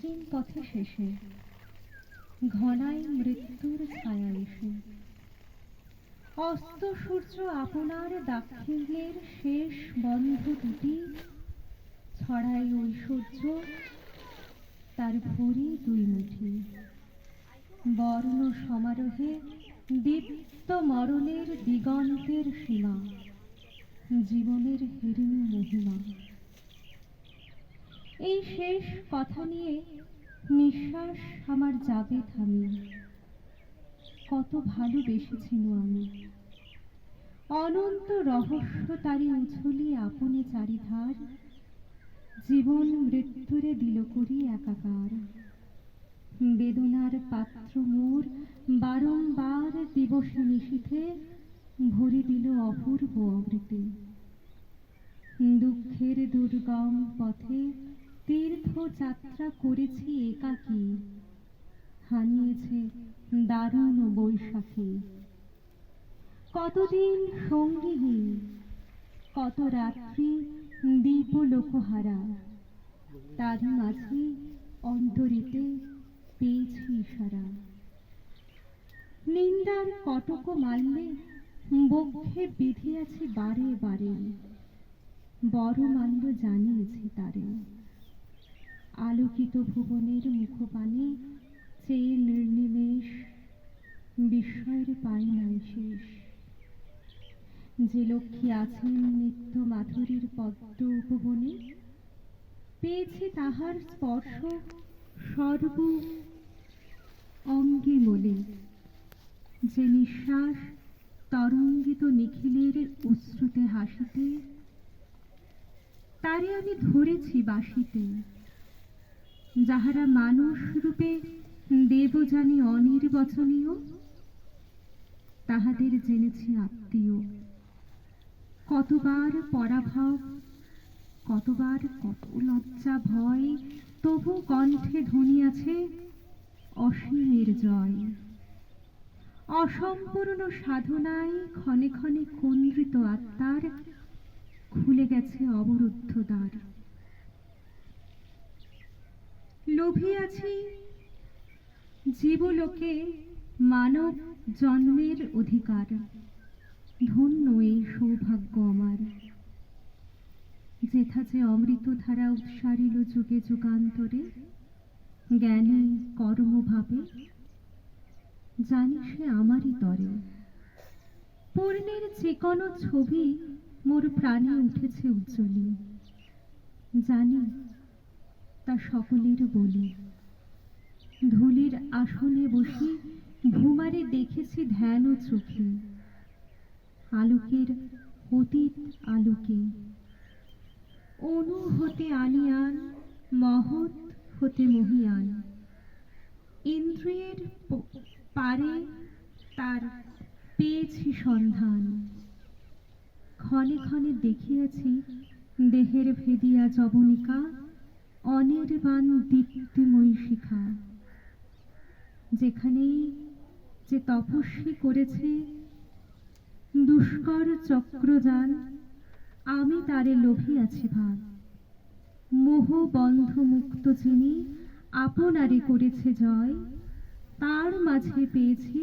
পশ্চিম পথে শেষে ঘনাই মৃত্যুর ছায়া এসে। অস্ত সূর্য আপনার দাক্ষিণ্যের শেষ বন্ধ দুটি ছড়াই ঐশ্বর্য তার ভরি দুই মুঠি। বর্ণ সমারোহে দীপ্ত মরণের দিগন্তের সীমা, জীবনের হেরিণী মহিমা। এই শেষ কথা নিয়ে নিঃশ্বাস আমার যাবে থামি কত ভালোবেসেছিল আমি। অনন্ত রহস্য তারি উছলি আপনে চারিধার। জীবন মৃত্যুরে দিল করি একাকার। বেদনার পাত্র মোর বারংবার দিবসে নিশীথে ভরি দিল অপূর্ব অমৃতে। দুঃখের দুর্গম পথে তীর্থ যাত্রা করেছি একাকী। হানিয়েছে দারুণ বৈশাখী। কতদিন সঙ্গীহীন কত রাত্রি দীপ লোকহারা তারই মাঝে অন্তরিতে পেয়েছি ইশারা। নিন্দার কটক মারলে বক্ষে বিধিয়াছি বারে বারে। বড় মাল্য জানিয়েছি তারে। আলোকিত ভুবনের মুখপানে চেয়ে নির্নিমেষ বিস্ময়ের পাই নাই শেষ। যে লক্ষ্মী আছেন নিত্য মাধুরীর পদ্ম উপবনে, পেয়েছি তাহার স্পর্শ সর্ব অঙ্গে মনে। যে নিঃশ্বাস তরঙ্গিত নিখিলের অশ্রুতে হাসিতে, তারে আমি ধরেছি বাসিতে। যাহারা মানুষ রূপে দেবজানি অনির্বচনীয়, তাহাদের জেনেছি আত্মীয়। কতবার পরাভব, কতবার কত লজ্জা ভয়, তবু কণ্ঠে ধ্বনিয়াছে অসীমের জয়। অসম্পূর্ণ সাধনায় ক্ষণে ক্ষণে কুন্দ্রিত আত্মার, খুলে গেছে অবরুদ্ধ দ্বার লোভিয়াছি জীবলোকে মানব জন্মের অধিকার। ধন্য এই সৌভাগ্য আমার। যেথা যে অমৃত ধারা উৎসারিল যুগে যুগান্তরে, জ্ঞানী কর্মভাবে জানি সে আমারই তরে। পূর্ণের যে কোনো ছবি মোর প্রাণে উঠেছে উজ্জ্বলী। জানি তা সকলের বলি। ধুলির আসনে বসে ভুমারে দেখেছি ধ্যান ও চোখে। আলোকের অতীত আলোকে। অনু হতে আনিয়ান, মহৎ হতে মহিয়ান। ইন্দ্রিয়ের পারে তার পেয়েছি সন্ধান। ক্ষণে ক্ষণে দেখিয়াছি দেহের ভেদিয়া জবনিকা অনির্বাণ দীপ্তিময়ী শিখা, যেখানেই যে তপস্বী করেছে দুষ্কর চক্রযান, আমি তারে লোভিয়াছি ভাগ মোহ বন্ধ মুক্ত যিনি আপনারে করেছে জয়, তার মাঝে পেয়েছি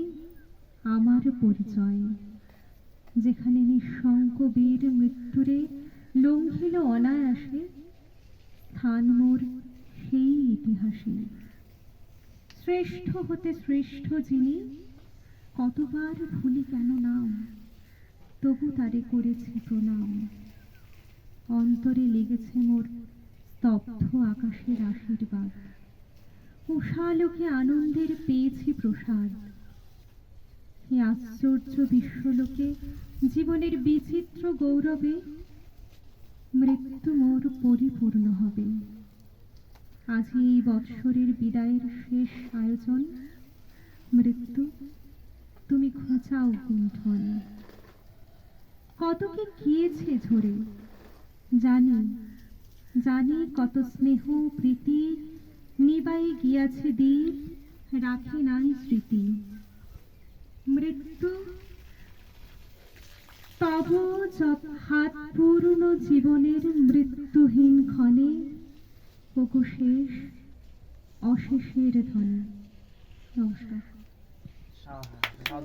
আমার পরিচয়। যেখানে নিঃসঙ্গ বীর মৃত্যুরে লঙ্ঘিল অনায়াসে স্থান মোর, সেই ইতিহাসে। শ্রেষ্ঠ হতে শ্রেষ্ঠ যিনি, কতবার ভুলি কেন নাম, তবু তারে করেছি প্রণাম। অন্তরে লেগেছে মোর স্তব্ধ আকাশের আশীর্বাদ। উষালোকে আনন্দের পেয়েছি প্রসাদ। এই আশ্চর্য বিশ্বলোকে, জীবনের বিচিত্র গৌরবে মৃত্যু মোর পরিপূর্ণ হবে। আজ এই বৎসরের বিদায়ের শেষ আয়োজন। মৃত্যু, তুমি খোঁচাও কুণ্ঠন। কত কি গিয়েছে ঝরে? জানি জানি কত স্নেহ প্রীতি নিবাই গিয়াছে দীপ, রাখে নাই স্মৃতি। মৃত্যু তব হাত পূর্ণ জীবনের মৃত্যুহীন ক্ষণে ওকো শেষ অশেষের ধনে নমস্কার।